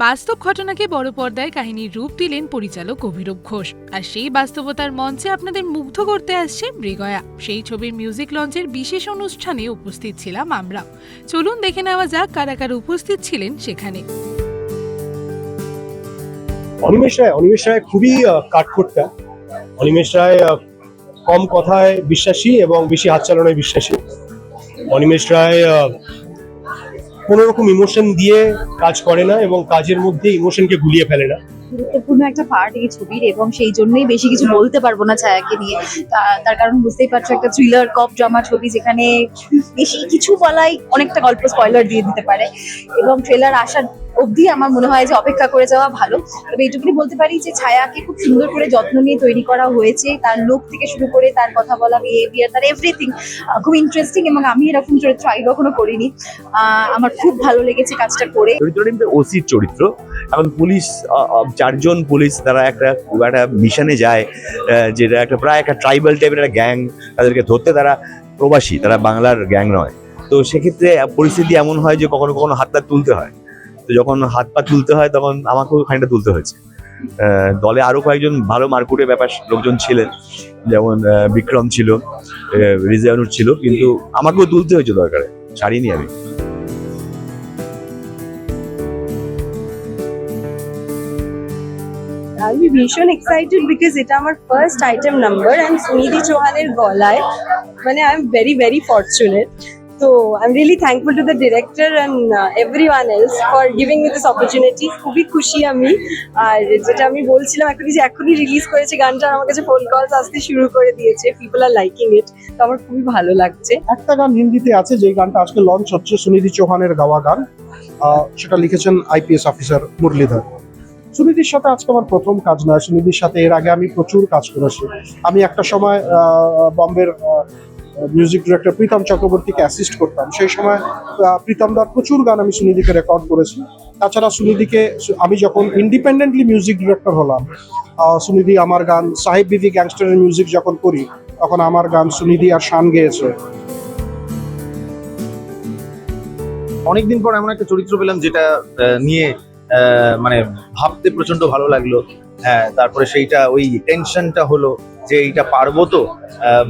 বাস্তব ঘটনাকে বড় পর্দায় কাহিনীর রূপ দিলেন পরিচালক অভিরূপ ঘোষ। আর সেই বাস্তবতার মঞ্চে আপনাদের মুগ্ধ করতে আসছে মৃগয়া। সেই ছবির মিউজিক লঞ্চের বিশেষ অনুষ্ঠানে উপস্থিত ছিলাম আমরা। চলুন দেখে নেওয়া যাক কারা কারা উপস্থিত ছিলেন সেখানে। অনিমেষ রায় অনিমেষ রায় খুবই কাঠখোট্টা। অনিমেষ রায় কম কথায় বিশ্বাসী এবং বেশি হাত চালানোয় বিশ্বাসী। অনিমেষ রায় কোনো রকম ইমোশন দিয়ে কাজ করে না এবং কাজের মধ্যে ইমোশনকে গুলিয়ে ফেলে না। গুরুত্বপূর্ণ একটা পার্ট এই ছবির এবং সেই জন্যই বেশি কিছু বলতে পারব না ছায়াকে নিয়ে। তার কারণ বুঝতেই পারছ একটা থ্রিলার কপ ড্রামা ছবি যেখানে বেশি কিছু বলাই অনেকটা গল্প স্পয়লার দিয়ে দিতে পারে এবং ট্রেলার আসার অবধি আমার মনে হয় যে অপেক্ষা করে যাওয়া ভালো। তবে এইটুকুনি বলতে পারি যে ছায়াকে খুব সুন্দর করে যত্ন নিয়ে তৈরি করা হয়েছে। তার লোক থেকে শুরু করে তার কথা বলা বিহেভিয়ার তার এভরিথিং খুব ইন্টারেস্টিং এবং আমি এরকম চরিত্র আগে কখনো করিনি। আমার খুব ভালো লেগেছে কাজটা করে। ওসির চরিত্র এখন পুলিশ চারজন পুলিশ তারা একটা একটা মিশনে যায় যেটা একটা প্রায় একটা ট্রাইবাল টাইপের একটা গ্যাং তাদেরকে ধরতে তারা প্রবাসী, তারা বাংলার গ্যাং নয়। তো সেক্ষেত্রে পরিস্থিতি এমন হয় যে কখনো কখনো হাত পা তুলতে হয়। তো যখন হাত পা তুলতে হয় তখন আমাকেও খানিকটা তুলতে হয়েছে। দলে আরও কয়েকজন ভালো মারকুটের ব্যাপার লোকজন ছিলেন, যেমন বিক্রম ছিল রিজানুর ছিল, কিন্তু আমাকেও তুলতে হয়েছে দরকারে, ছাড়িনি আমি। আমি ভীষণ এক্সাইটেড বিকজ এটা আমার first item number and Sunidhi চৌহানের গলায় মানে I am very very fortunate তো I am really thankful to the director and everyone else for giving me this opportunity খুবই খুশি আমি। আর যেটা আমি বলছিলাম এখনই যে এখনই রিলিজ করেছে গানটা আমার কাছে ফোন কলস আসতে শুরু করে দিয়েছে। পিপল আর লাইকিং ইট তো আমার খুবই ভালো লাগছে। একটা গান হিন্দিতে আছে যে গানটা আজকে লঞ্চ হচ্ছে সুনিধি চৌহানের গাওয়া গান। সেটা লিখেছেন আইপিএস অফিসার মুরলীধর। সুনিধির সাথে আজকে আমার প্রথম কাজ নয় সুনিধির সাথে এর আগে আমি প্রচুর কাজ করেছি। আমি একটা সময় বম্বের মিউজিক ডিরেক্টর প্রীতম চক্রবর্তীকে অ্যাসিস্ট করতাম। সেই সময় আহ, প্রীতম দার প্রচুর গান আমি সুনিধিকে রেকর্ড করেছি। তাছাড়া সুনিধিকে আমি যখন ইন্ডিপেন্ডেন্টলি মিউজিক ডিরেক্টর হলাম সুনিধি আমার গান সাহেব বিধি গ্যাংস্টারের মিউজিক যখন করি তখন আমার গান সুনিধি আর শান গেয়েছে। অনেকদিন পর এমন একটা চরিত্র পেলাম যেটা নিয়ে মানে ভাবতে প্রচণ্ড ভালো লাগল। হ্যাঁ তারপরে সেইটা ওই টেনশনটা হলো যে এইটা পারব তো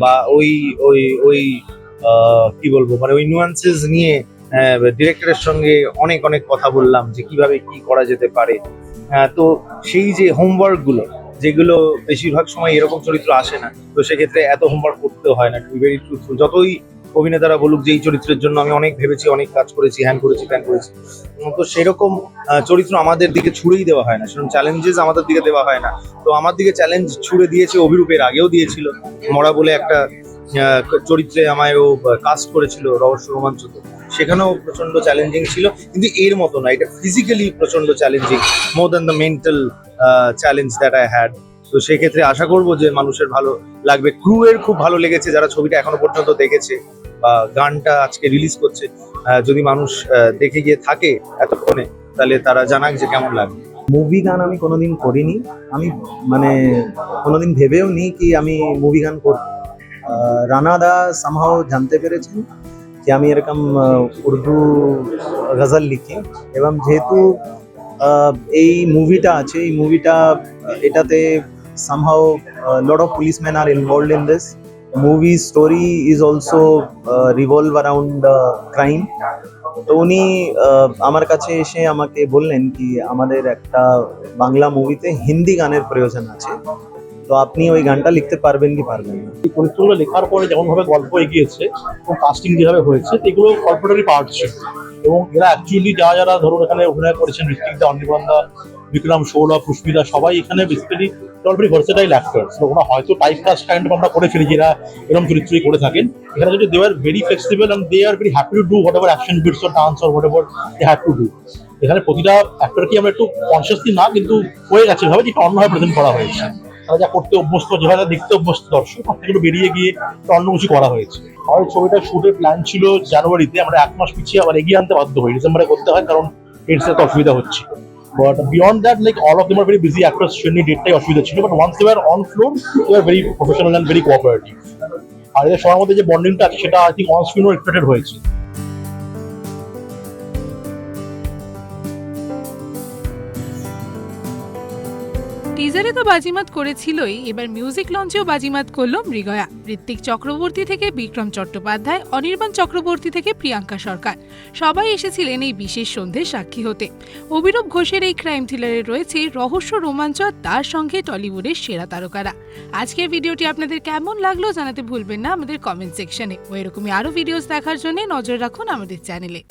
বা ওই ওই ওই কি বলব মানে ওই নুয়ান্সেস নিয়ে ডিরেক্টরের সঙ্গে অনেক অনেক কথা বললাম যে কীভাবে কি করা যেতে পারে। তো সেই যে হোমওয়ার্কগুলো যেগুলো বেশিরভাগ সময় এরকম চরিত্র আসে না, তো সেক্ষেত্রে এত হোমওয়ার্ক করতে হয় না ভেরি যতই অভিনেতারা বলুক যে এই চরিত্রের জন্য আমি অনেক ভেবেছি, অনেক কাজ করেছি হ্যান করেছি প্যান করেছি। তো সেরকম চরিত্র আমাদের দিকে ছুড়েই দেওয়া হয় না। সেরকম চ্যালেঞ্জেস আমাদের দিকে দেওয়া হয় না। তো আমার দিকে চ্যালেঞ্জ ছুড়ে দিয়েছে অভিরূপের আগেও দিয়েছিল। মরা বলে একটা চরিত্রে আমায় ও কাস্ট করেছিল রহস্য রোমাঞ্চ তো। সেখানেও প্রচণ্ড চ্যালেঞ্জিং ছিল। কিন্তু এর মতো না, এটা ফিজিক্যালি প্রচণ্ড challenging more than the mental challenge that I had তো সেক্ষেত্রে আশা করব যে মানুষের ভালো লাগবে। ক্রু এর খুব ভালো লেগেছে, যারা ছবিটা এখনও পর্যন্ত দেখেছে। বা গানটা আজকে রিলিজ করছে যদি মানুষ দেখে গিয়ে থাকে এতক্ষণে, তাহলে তারা জানাক যে কেমন লাগে মুভি গান আমি কোনোদিন করিনি। আমি মানে কোনোদিন ভেবেও নি কি আমি মুভি গান করব। রানা দা সামহাও জানতে পেরেছেন যে আমি এরকম উর্দু গজল লিখি এবং যেহেতু এই মুভিটা আছে, এই মুভিটা এটাতে somehow lot of policeman are involved in this movie story is also revolve around crime তো উনি আমার কাছে এসে আমাকে বললেন কি, আমাদের একটা বাংলা মুভিতে হিন্দি গানের প্রয়োজন আছে। তো আপনি ওই গানটা লিখতে পারবেন কি পারবেন না? চরিত্রগুলো লেখার পরে যেমন ভাবে গল্প এগিয়েছে, এবং কাস্টিং যেভাবে হয়েছে এগুলো গল্পটারই পার্ট ছিল। এবং এরা অ্যাকচুয়ালি যারা যারা ধরুন এখানে অভিনয় করেছেন, ঋত্বিক দা অনির্বাণদা বিক্রম, সৌরভ পুষ্পিতা সবাই এখানে বেসিক্যালি অলরেডি ভার্সেটাইল অ্যাক্টার্স ওরা হয়তো টাইপ কাস্ট কাইন্ড আমরা করে ফেলি যারা এরকম চরিত্রই করে থাকেন। এখানে যদি they are very flexible and they are very happy to do whatever action beats or dance or whatever they have to do এখানে প্রতিটা অ্যাক্টরকে আমরা একটু কনসিয়াসলি না, কিন্তু হয়ে গেছে। ভাবে যেটা অন্যভাবে প্রেজেন্ট করা হয়েছে। তারা যা করতে অভ্যস্ত, যেভাবে দেখতে অভ্যস্ত, দর্শক তার থেকে বেরিয়ে গিয়ে অন্য কিছু করা হয়েছে। এই ছবিটা শুটের প্ল্যান ছিল জানুয়ারিতে, আমরা এক মাস পিছিয়ে আবার এগিয়ে আনতে বাধ্য হই। ডিসেম্বরে করতে হয়, কারণ এর সাথে অসুবিধা হচ্ছে। But beyond that like all of them are very busy actors সেজন্য ডেটটাই অসুবিধা ছিল but once they're on floor they are very professional and very cooperative আর এদের সবার মধ্যে যে বন্ডিংটা আছে, সেটা আই থিঙ্ক অন স্ক্রিনও এক্সপেক্টেড হয়েছে। টিজারে তো বাজিমাত করেছিলই। এবার মিউজিক লঞ্চেও বাজিমাত করল মৃগয়া। ঋত্বিক চক্রবর্তী থেকে বিক্রম চট্টোপাধ্যায়, অনির্বাণ চক্রবর্তী থেকে প্রিয়াঙ্কা সরকার। সবাই এসেছিলেন এই বিশেষ সন্ধ্যের সাক্ষী হতে। অভিরূপ ঘোষের এই ক্রাইম থ্রিলারে রয়েছে রহস্য রোমাঞ্চ তার সঙ্গে টলিউডের সেরা তারকারা। আজকের ভিডিওটি আপনাদের কেমন লাগল জানাতে ভুলবেন না আমাদের কমেন্ট সেকশনে ও এরকমই আরও ভিডিওস দেখার জন্য নজর রাখুন আমাদের চ্যানেলে